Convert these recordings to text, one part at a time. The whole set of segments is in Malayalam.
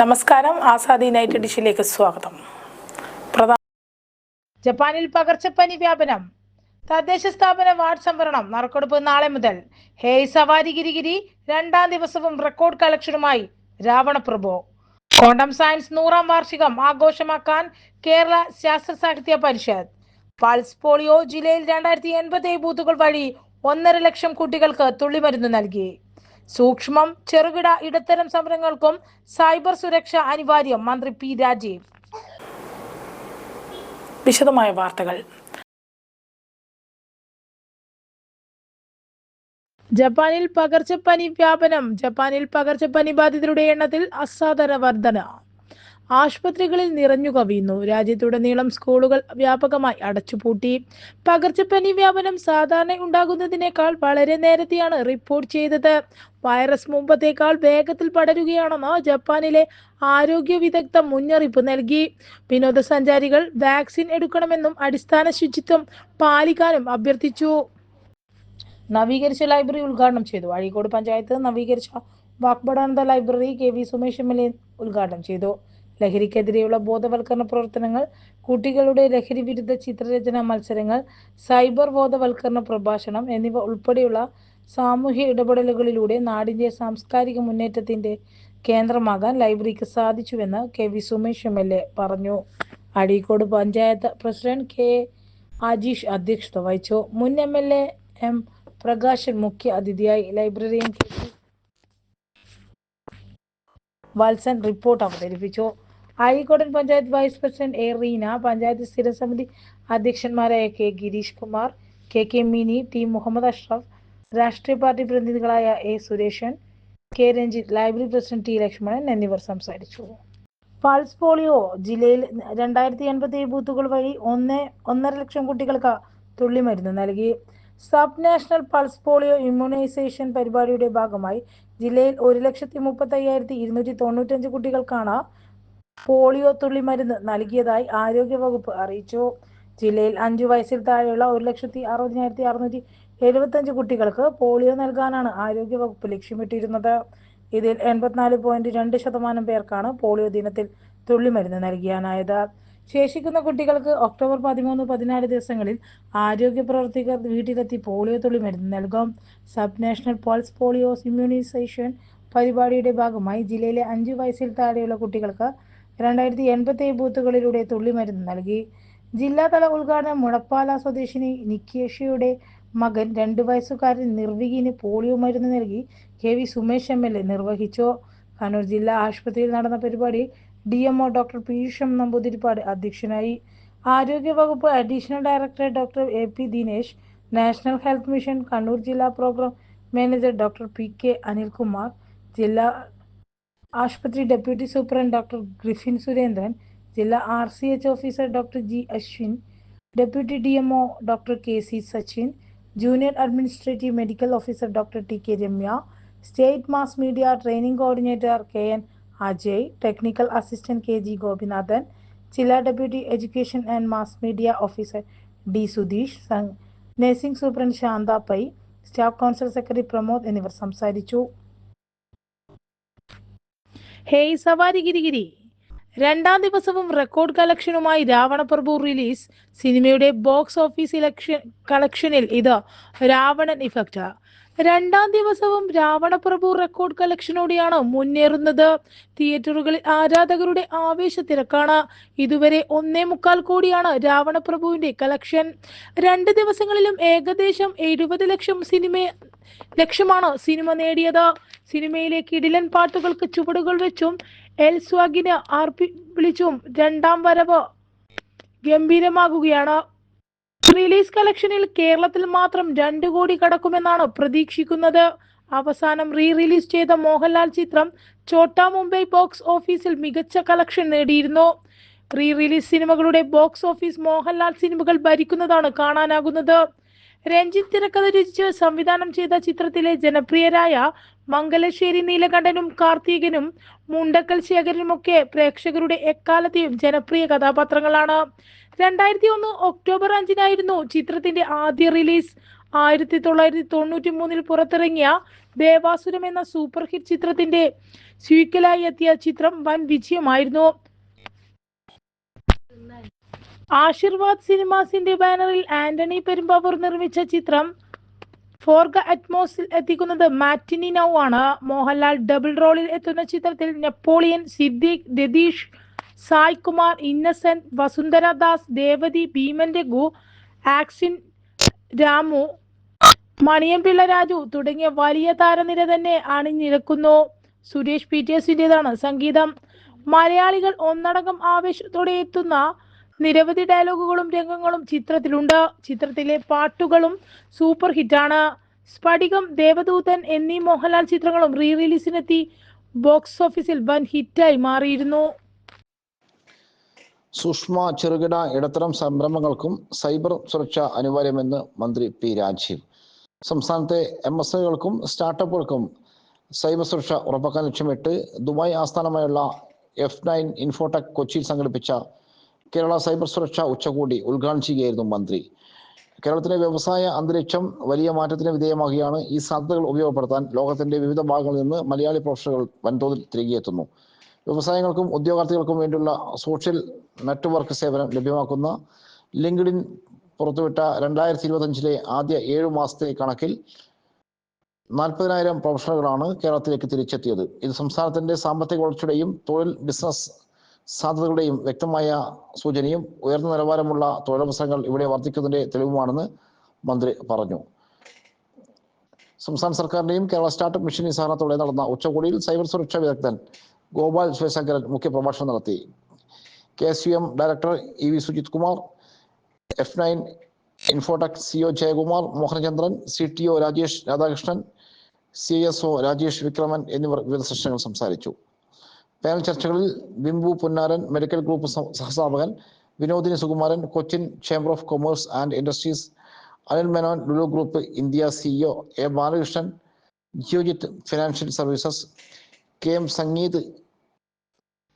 നമസ്കാരം. ആസാദി നൈറ്റ് ഡിഷിലേക്ക് സ്വാഗതം. ജപ്പാനിൽ പകർച്ചപ്പനി വ്യാപനം. തദ്ദേശ സ്ഥാപന വാർഡ് സംവരണം നറുക്കെടുപ്പ് നാളെ മുതൽ. ഹേയ് സവാരി ഗിരിഗിരി രണ്ടാം ദിവസവും റെക്കോർഡ് കളക്ഷനുമായി രാവണപ്രഭു കോണ്ടം സയൻസ് നൂറാം വാർഷികം ആഘോഷമാക്കാൻ കേരള ശാസ്ത്ര സാഹിത്യ പരിഷത്ത്. പൾസ് പോളിയോ ജില്ലയിൽ രണ്ടായിരത്തി എൺപത്തി ബൂത്തുകൾ വഴി ഒന്നര ലക്ഷം കുട്ടികൾക്ക് തുള്ളിമരുന്ന് നൽകി. സൂക്ഷ്മം ചെറുകിട ഇടത്തരം സംരംഭങ്ങൾക്കും സൈബർ സുരക്ഷ അനിവാര്യം. മന്ത്രി പി രാജീവ്. വിശദമായ വാർത്തകൾ. ജപ്പാനിൽ പകർച്ചപ്പനി വ്യാപനം. ജപ്പാനിൽ പകർച്ചപ്പനി ബാധിതരുടെ എണ്ണത്തിൽ അസാധാരണ വർധന. ആശുപത്രികളിൽ നിറഞ്ഞു കവിയുന്നു. രാജ്യത്തുടനീളം സ്കൂളുകൾ വ്യാപകമായി അടച്ചുപൂട്ടി. പകർച്ചപ്പനി വ്യാപനം സാധാരണ ഉണ്ടാകുന്നതിനേക്കാൾ വളരെ നേരത്തെയാണ് റിപ്പോർട്ട് ചെയ്തത്. വൈറസ് മുമ്പത്തേക്കാൾ വേഗത്തിൽ പടരുകയാണെന്ന് ജപ്പാനിലെ ആരോഗ്യ വിദഗ്ധ മുന്നറിയിപ്പ് നൽകി. വിനോദസഞ്ചാരികൾ വാക്സിൻ എടുക്കണമെന്നും അടിസ്ഥാന ശുചിത്വം പാലിക്കാനും അഭ്യർത്ഥിച്ചു. നവീകരിച്ച ലൈബ്രറി ഉദ്ഘാടനം ചെയ്തു. അഴീക്കോട് പഞ്ചായത്ത് നവീകരിച്ച Vagbhatananda library K V Sumesh M L A ഉദ്ഘാടനം ചെയ്തു. ലഹരിക്കെതിരെയുള്ള ബോധവൽക്കരണ പ്രവർത്തനങ്ങൾ കുട്ടികളുടെ ലഹരി വിരുദ്ധ ചിത്രരചന മത്സരങ്ങൾ സൈബർ ബോധവൽക്കരണ പ്രഭാഷണം എന്നിവ ഉൾപ്പെടെയുള്ള സാമൂഹ്യ ഇടപെടലുകളിലൂടെ നാടിന്റെ സാംസ്കാരിക മുന്നേറ്റത്തിന്റെ കേന്ദ്രമാകാൻ ലൈബ്രറിക്ക് സാധിച്ചുവെന്ന് K V Sumesh M L A പറഞ്ഞു. അഴീക്കോട് പഞ്ചായത്ത് പ്രസിഡന്റ് കെ ആജീഷ് അധ്യക്ഷത വഹിച്ചു. മുൻ M L A M Prakashan മുഖ്യ അതിഥിയായി ലൈബ്രറിയൻ കെ വത്സൻ റിപ്പോർട്ട് അവതരിപ്പിച്ചു. Azhikodan panchayat vice president A Reena panchayat സ്ഥിര സമിതി അധ്യക്ഷന്മാരായ K Girish Kumar K K Mini T Muhammad Ashraf രാഷ്ട്രീയ party പ്രതിനിധികളായ A Sureshan K Ranjith library president T Lakshmanan എന്നിവർ സംസാരിച്ചു. പൾസ് പോളിയോ ജില്ലയിൽ രണ്ടായിരത്തി എൺപത്തി ഏഴ് ബൂത്തുകൾ വഴി ഒന്ന് ഒന്നര ലക്ഷം കുട്ടികൾക്ക് തുള്ളിമരുന്ന് നൽകി. Sub national pulse polio immunisation പരിപാടിയുടെ ഭാഗമായി ജില്ലയിൽ ഒരു ലക്ഷത്തി മുപ്പത്തി അയ്യായിരത്തി ഇരുന്നൂറ്റി തൊണ്ണൂറ്റഞ്ച് കുട്ടികൾക്കാണ് പോളിയോ തുള്ളി മരുന്ന് നൽകിയതായി ആരോഗ്യവകുപ്പ് അറിയിച്ചു. ജില്ലയിൽ അഞ്ചു വയസ്സിൽ താഴെയുള്ള ഒരു ലക്ഷത്തി അറുപതിനായിരത്തി അറുന്നൂറ്റി എഴുപത്തഞ്ച് കുട്ടികൾക്ക് പോളിയോ നൽകാനാണ് ആരോഗ്യവകുപ്പ് ലക്ഷ്യമിട്ടിരുന്നത്. ഇതിൽ എൺപത്തിനാല് പോയിന്റ് രണ്ട് ശതമാനം പേർക്കാണ് പോളിയോ ദിനത്തിൽ തുള്ളിമരുന്ന് നൽകിയാനായത്. ശേഷിക്കുന്ന കുട്ടികൾക്ക് ഒക്ടോബർ പതിമൂന്ന് പതിനാല് ദിവസങ്ങളിൽ ആരോഗ്യ പ്രവർത്തകർ വീട്ടിലെത്തി പോളിയോ തുള്ളിമരുന്ന് നൽകും. Sub national pulse polio immunisation പരിപാടിയുടെ ഭാഗമായി ജില്ലയിലെ അഞ്ചു വയസ്സിൽ താഴെയുള്ള കുട്ടികൾക്ക് രണ്ടായിരത്തി എൺപത്തി ബൂത്തുകളിലൂടെ തുള്ളിമരുന്ന് നൽകി. ജില്ലാതല ഉദ്ഘാടനം മുളപ്പാല സ്വദേശിനി നിക്കേഷയുടെ മകൻ രണ്ടു വയസ്സുകാരൻ നിർവികീന് പോളിയോ മരുന്ന് നൽകി. K V Sumesh M L A നിർവഹിച്ചു. കണ്ണൂർ ജില്ലാ ആശുപത്രിയിൽ നടന്ന പരിപാടി D M O doctor Piyush Namboothiripad അധ്യക്ഷനായി. ആരോഗ്യവകുപ്പ് additional director doctor A P Dinesh national health mission Kannur ജില്ലാ programme manager doctor P K Anilkumar ജില്ലാ ആശുപത്രി deputy superintendent doctor Griffin Surendran ജില്ലാ R C H officer doctor G Ashwin deputy D M O doctor K C Sachin junior administrative medical officer doctor T K Ramya state mass media training coordinator K N Ajay technical assistant K G Gopinathan ജില്ലാ deputy education and mass media officer D Sudheesh nursing superintendent Shantha Pai staff council secretary Pramod എന്നിവർ സംസാരിച്ചു. ഹേയ് സവാരി ഗിരിഗിരി രണ്ടാം ദിവസവും റെക്കോർഡ് കളക്ഷനുമായി രാവണപ്രഭു റിലീസ്. സിനിമയുടെ ബോക്സ് ഓഫീസ് ഇലക്ഷൻ കളക്ഷനിൽ ഇത് രാവണൻ ഇഫക്റ്റ്. രണ്ടാം ദിവസവും രാവണപ്രഭു റെക്കോർഡ് കളക്ഷനോടെയാണ് മുന്നേറുന്നത്. തിയേറ്ററുകളിൽ ആരാധകരുടെ ആവേശ തിരക്കാണ് ഇതുവരെ ഒന്നേ മുക്കാൽ കോടിയാണ് രാവണപ്രഭുവിന്റെ കളക്ഷൻ. രണ്ട് ദിവസങ്ങളിലും ഏകദേശം എഴുപത് ലക്ഷം സിനിമ ലക്ഷമാണ് സിനിമ നേടിയത്? സിനിമയിലേക്ക് ഇടിലൻ പാട്ടുകൾക്ക് ചുവടുകൾ വെച്ചും എൽ സ്വാഗിന് ആർപ്പി വിളിച്ചും രണ്ടാം വരവ് ഗംഭീരമാകുകയാണ്. റിലീസ് കളക്ഷനിൽ കേരളത്തിൽ മാത്രം രണ്ട് കോടി കടക്കുമെന്നാണ് പ്രതീക്ഷിക്കുന്നത്. അവസാനം റീ റിലീസ് ചെയ്ത മോഹൻലാൽ ചിത്രം ചോട്ടാ മുംബൈ ബോക്സ് ഓഫീസിൽ മികച്ച കളക്ഷൻ നേടിയിരുന്നു. റീ റിലീസ് സിനിമകളുടെ ബോക്സ് ഓഫീസ് മോഹൻലാൽ സിനിമകൾ ഭരിക്കുന്നതാണ് കാണാനാകുന്നത്. രഞ്ജിത്ത് തിരക്കഥ രചിച്ച് സംവിധാനം ചെയ്ത ചിത്രത്തിലെ ജനപ്രിയരായ മംഗലശ്ശേരി നീലകണ്ഠനും കാർത്തികനും മുണ്ടക്കൽ ശേഖരനുമൊക്കെ പ്രേക്ഷകരുടെ എക്കാലത്തെയും ജനപ്രിയ കഥാപാത്രങ്ങളാണ്. രണ്ടായിരത്തി ഒന്ന് ഒക്ടോബർ അഞ്ചിനായിരുന്നു ചിത്രത്തിന്റെ ആദ്യ റിലീസ്. ആയിരത്തി തൊള്ളായിരത്തി തൊണ്ണൂറ്റി മൂന്നിൽ പുറത്തിറങ്ങിയ ദേവാസുരം എന്ന സൂപ്പർ ഹിറ്റ് ചിത്രത്തിന്റെ സ്വീക്കലായി എത്തിയ ചിത്രം വൻ വിജയമായിരുന്നു. ആശീർവാദ് സിനിമാസിന്റെ ബാനറിൽ ആന്റണി പെരുമ്പാവൂർ നിർമ്മിച്ച ചിത്രം ഫോർഗ അറ്റ്മോസിൽ എത്തിക്കുന്നത് മാറ്റിനി നൗ ആണ്. മോഹൻലാൽ ഡബിൾ റോളിൽ എത്തുന്ന ചിത്രത്തിൽ നെപ്പോളിയൻ സിദ്ദീഖ് രതീഷ് സായ് കുമാർ ഇന്നസെന്റ് വസുന്ധര ദാസ് ദേവതി ഭീമൻ രഘു ആക്സിൻ രാമു മണിയംപിള്ള രാജു തുടങ്ങിയ വലിയ താരനിര തന്നെ അണിഞ്ഞിരക്കുന്നു സുരേഷ് പീറ്റേഴ്സിന്റെതാണ് സംഗീതം. മലയാളികൾ ഒന്നടങ്കം ആവേശത്തോടെ എത്തുന്ന നിരവധി ഡയലോഗുകളും രംഗങ്ങളും ചിത്രത്തിലുണ്ട്. ചിത്രത്തിലെ പാട്ടുകളും സൂപ്പർ ഹിറ്റാണ്. സ്ഫടികം ദേവദൂതൻ എന്നീ മോഹൻലാൽ ചിത്രങ്ങളും റീ റിലീസിനെത്തി ബോക്സ് ഓഫീസിൽ വൻ ഹിറ്റായി മാറിയിരുന്നു. സൂക്ഷ്മ ചെറുകിട ഇടത്തരം സംരംഭങ്ങൾക്കും സൈബർ സുരക്ഷ അനിവാര്യമെന്ന് മന്ത്രി പി രാജീവ്. സംസ്ഥാനത്തെ എം എസ് ഐകൾക്കും സ്റ്റാർട്ടപ്പുകൾക്കും സൈബർ സുരക്ഷ ഉറപ്പാക്കാൻ ലക്ഷ്യമിട്ട് ദുബായ് ആസ്ഥാനമായുള്ള എഫ് നയൻ ഇൻഫോടെക് കൊച്ചിയിൽ സംഘടിപ്പിച്ച കേരള സൈബർ സുരക്ഷ ഉച്ചകോടി ഉദ്ഘാടനം ചെയ്യുകയായിരുന്നു മന്ത്രി. കേരളത്തിലെ വ്യവസായ അന്തരീക്ഷം വലിയ മാറ്റത്തിന് വിധേയമാകുകയാണ്. ഈ സാധ്യതകൾ ഉപയോഗപ്പെടുത്താൻ ലോകത്തിന്റെ വിവിധ ഭാഗങ്ങളിൽ നിന്ന് മലയാളി പ്രൊഫഷണലുകൾ വൻതോതിൽ തിരികെ എത്തുന്നു വ്യവസായങ്ങൾക്കും ഉദ്യോഗാർത്ഥികൾക്കും വേണ്ടിയുള്ള സോഷ്യൽ നെറ്റ്വർക്ക് സേവനം ലഭ്യമാക്കുന്ന ലിങ്ക്ഡിൻ പുറത്തുവിട്ട രണ്ടായിരത്തി ഇരുപത്തഞ്ചിലെ ആദ്യ ഏഴു മാസത്തെ കണക്കിൽ നാൽപ്പതിനായിരം പ്രൊഫഷണലുകളാണ് കേരളത്തിലേക്ക് തിരിച്ചെത്തിയത്. ഇത് സംസ്ഥാനത്തിന്റെ സാമ്പത്തിക വളർച്ചയുടെയും തൊഴിൽ ബിസിനസ് സാധ്യതകളുടെയും വ്യക്തമായ സൂചനയും ഉയർന്ന നിലവാരമുള്ള തൊഴിലവസരങ്ങൾ ഇവിടെ വർദ്ധിക്കുന്നതിന്റെ തെളിവുമാണെന്ന് മന്ത്രി പറഞ്ഞു. സംസ്ഥാന സർക്കാരിന്റെയും കേരള സ്റ്റാർട്ടപ്പ് മിഷൻ സഹകരണത്തോടെ നടന്ന ഉച്ചകോടിയിൽ സൈബർ സുരക്ഷാ വിദഗ്ധൻ ഗോപാൽ ശിവശങ്കരൻ മുഖ്യപ്രഭാഷണം നടത്തി. K S U M director E V Sujith Kumar F nine infotech CO Jayakumar Mohanachandran C T O Rajesh Radhakrishnan C S O Rajesh Vikraman എന്നിവർ വിവിധ സെഷനുകൾ സംസാരിച്ചു. പാനൽ ചർച്ചകളിൽ ബിംബു പുന്നാരൻ മെഡിക്കൽ ഗ്രൂപ്പ് സഹ- സഹസ്ഥാപകൻ Vinodini Sukumaran Cochin chamber of commerce and industries Anil Menon Lulu group India CEO A Balakrishnan Geojit financial services K M Sangeeth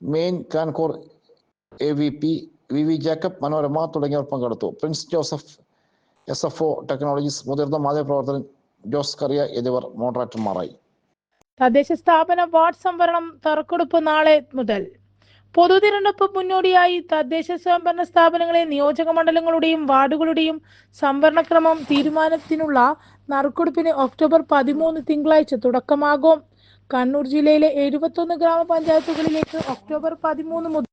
Mane Kancor A V P V V Jacob Manorama തുടങ്ങിയവർ പങ്കെടുത്തു. Prince Joseph S F O technologies മുതിർന്ന മാധ്യമപ്രവർത്തകൻ ജോസ് കറിയ എന്നിവർ മോഡറേറ്റർമാരായി. തദ്ദേശ സ്ഥാപന വാർഡ് സംവരണം തറക്കെടുപ്പ് നാളെ മുതൽ. പൊതു തിരഞ്ഞെടുപ്പ് മുന്നോടിയായി തദ്ദേശ സ്വയംഭരണ സ്ഥാപനങ്ങളെ നിയോജക മണ്ഡലങ്ങളുടെയും വാർഡുകളുടെയും സംവരണക്രമം തീരുമാനത്തിനുള്ള നറുക്കെടുപ്പിന് ഒക്ടോബർ പതിമൂന്ന് തിങ്കളാഴ്ച തുടക്കമാകും. കണ്ണൂർ ജില്ലയിലെ എഴുപത്തൊന്ന് ഗ്രാമപഞ്ചായത്തുകളിലേക്ക് ഒക്ടോബർ പതിമൂന്ന് മുതൽ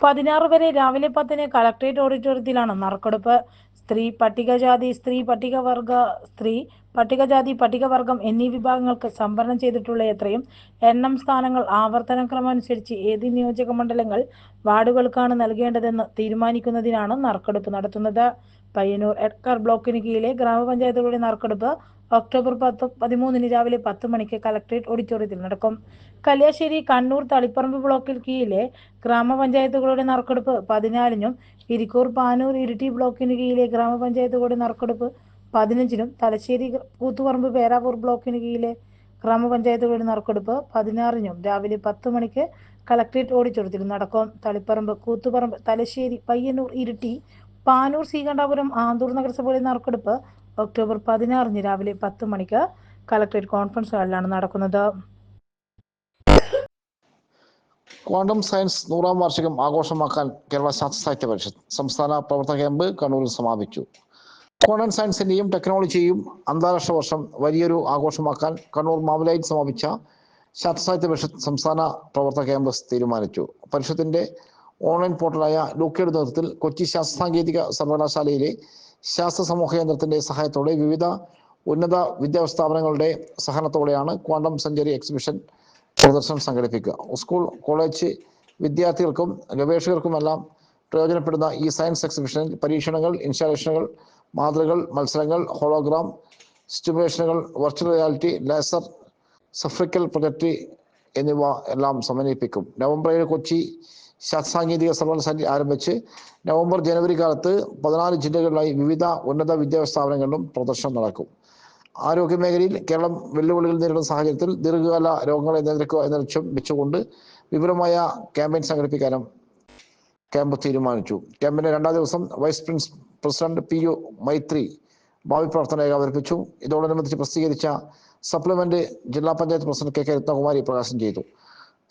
പതിനാറ് വരെ രാവിലെ പത്തിന് കളക്ടറേറ്റ് ഓഡിറ്റോറിയത്തിലാണ് നറുക്കെടുപ്പ്. സ്ത്രീ പട്ടികജാതി സ്ത്രീ പട്ടികവർഗ സ്ത്രീ പട്ടികജാതി പട്ടികവർഗം എന്നീ വിഭാഗങ്ങൾക്ക് സംവരണം ചെയ്തിട്ടുള്ള എത്രയും എണ്ണം സ്ഥാനങ്ങൾ ആവർത്തനക്രമം അനുസരിച്ച് ഏത് നിയോജക മണ്ഡലങ്ങൾ വാർഡുകൾക്കാണ് നൽകേണ്ടതെന്ന് തീരുമാനിക്കുന്നതിനാണ് നറുക്കെടുപ്പ് നടത്തുന്നത്. പയ്യന്നൂർ എഡ്കർ ബ്ലോക്കിന് കീഴിലെ ഗ്രാമപഞ്ചായത്തുകളുടെ നറുക്കെടുപ്പ് ഒക്ടോബർ പത്ത് പതിമൂന്നിന് രാവിലെ പത്ത് മണിക്ക് കളക്ടറേറ്റ് ഓഡിറ്റോറിയത്തിൽ നടക്കും. കല്യാശ്ശേരി കണ്ണൂർ തളിപ്പറമ്പ് ബ്ലോക്കിൽ കീഴിലെ ഗ്രാമപഞ്ചായത്തുകളുടെ നറുക്കെടുപ്പ് പതിനാലിനും ഇരിക്കൂർ പാനൂർ ഇരിട്ടി ബ്ലോക്കിന് കീഴിലെ ഗ്രാമപഞ്ചായത്തുകളുടെ നറുക്കെടുപ്പ് പതിനഞ്ചിനും തലശ്ശേരി കൂത്തുപറമ്പ് പേരാവൂർ ബ്ലോക്കിന് കീഴിലെ ഗ്രാമപഞ്ചായത്തുകളുടെ നറുക്കെടുപ്പ് പതിനാറിനും രാവിലെ പത്ത് മണിക്ക് കളക്ട്രേറ്റ് ഓഡിറ്റോറിയത്തിൽ നടക്കും. തളിപ്പറമ്പ് കൂത്തുപറമ്പ് തലശ്ശേരി പയ്യന്നൂർ ഇരിട്ടി പാനൂർ ശ്രീകണ്ഠാപുരം ആന്തൂർ നഗരസഭയിലെ നറുക്കെടുപ്പ് ഒക്ടോബർ പതിനാറിന് രാവിലെ പത്ത് മണിക്ക് കളക്ടറേറ്റ് കോൺഫറൻസ് ഹാളിലാണ് നടക്കുന്നത്. ക്വാണ്ടം സയൻസ് നൂറാം വാർഷികം ആഘോഷമാക്കാൻ കേരള ശാസ്ത്ര സാഹിത്യ പരിഷത്ത് സംസ്ഥാന പ്രവർത്തക ക്യാമ്പ് കണ്ണൂരിൽ സമാപിച്ചു. ക്വാണ്ടം സയൻസിന്റെയും ടെക്നോളജിയും അന്താരാഷ്ട്ര വർഷം വലിയൊരു ആഘോഷമാക്കാൻ കണ്ണൂർ മാമലയിൽ സമാപിച്ച ശാസ്ത്ര സാഹിത്യ പരിഷത്ത് സംസ്ഥാന പ്രവർത്തക ക്യാമ്പസ് തീരുമാനിച്ചു. പരിഷത്തിന്റെ ഓൺലൈൻ പോർട്ടലായ ലൂക്കയുടെ നേതൃത്വത്തിൽ കൊച്ചി ശാസ്ത്ര സാങ്കേതിക സർവകലാശാലയിലെ ശാസ്ത്ര സമൂഹ കേന്ദ്രത്തിന്റെ സഹായത്തോടെ വിവിധ ഉന്നത വിദ്യാഭ്യാസ സ്ഥാപനങ്ങളുടെ സഹകരണത്തോടെയാണ് ക്വാണ്ടം സെഞ്ചുറി എക്സിബിഷൻ പ്രദർശനം സംഘടിപ്പിക്കുക. സ്കൂൾ കോളേജ് വിദ്യാർത്ഥികൾക്കും ഗവേഷകർക്കുമെല്ലാം പ്രയോജനപ്പെടുന്ന ഈ സയൻസ് എക്സിബിഷനിൽ പരീക്ഷണങ്ങൾ ഇൻസ്റ്റാളേഷനുകൾ മാതൃകൾ മത്സരങ്ങൾ hologram സിറ്റുവേഷനുകൾ virtual reality laser spherical project എന്നിവ എല്ലാം സമന്വയിപ്പിക്കും. നവംബർ ഏഴ് കൊച്ചി ശാസ്ത്ര സാങ്കേതിക സർവകലാശാലയിൽ ആരംഭിച്ച് നവംബർ ജനുവരി കാലത്ത് പതിനാല് ജില്ലകളിലായി വിവിധ ഉന്നത വിദ്യാഭ്യാസ സ്ഥാപനങ്ങളിലും പ്രദർശനം നടക്കും. ആരോഗ്യ മേഖലയിൽ കേരളം വെല്ലുവിളികൾ നേരിടുന്ന സാഹചര്യത്തിൽ ദീർഘകാല രോഗങ്ങളെ നിയന്ത്രിക്കുക എന്ന ലക്ഷ്യം വെച്ചുകൊണ്ട് വിപുലമായ ക്യാമ്പയിൻ സംഘടിപ്പിക്കാനും ക്യാമ്പ് തീരുമാനിച്ചു. ക്യാമ്പിന്റെ രണ്ടാം ദിവസം vice prince president P U Maithri ഭാവി പ്രവർത്തന രേഖ അവതരിപ്പിച്ചു. ഇതോടനുബന്ധിച്ച് പ്രസിദ്ധീകരിച്ച സപ്ലിമെന്റ് ജില്ലാ panchayat president K K Ratnakumari പ്രകാശനം ചെയ്തു.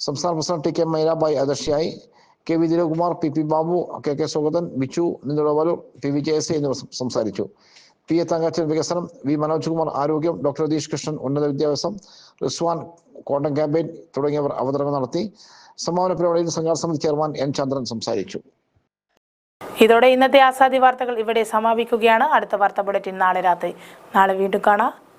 സംസ്ഥാന പ്രസിഡന്റ് ടി കെ മൈരാബായി അധ്യക്ഷയായി K V Dilakumar P P Babu K K Sugathan Bichu നിന്നുടവലൂർ P V J S എന്നിവർ സംസാരിച്ചു. പി എ തങ്കച്ചൻ വികസനം വി മനോജ് കുമാർ ആരോഗ്യം ഡോക്ടർ രതീഷ് കൃഷ്ണൻ ഉന്നത വിദ്യാഭ്യാസം റിസ്വാൻ കോട്ടം ക്യാമ്പയിൻ തുടങ്ങിയവർ അവതരണം നടത്തി. സമാപന പരിപാടിയിൽ സംഘാട സമിതി ചെയർമാൻ എൻ ചന്ദ്രൻ സംസാരിച്ചു. ഇതോടെ ഇന്നത്തെ ആസാദി വാർത്തകൾ ഇവിടെ സമാപിക്കുകയാണ്. അടുത്ത വാർത്താ ബുള്ളറ്റിൻ നാളെ രാത്രി. നാളെ വീണ്ടും കാണാം.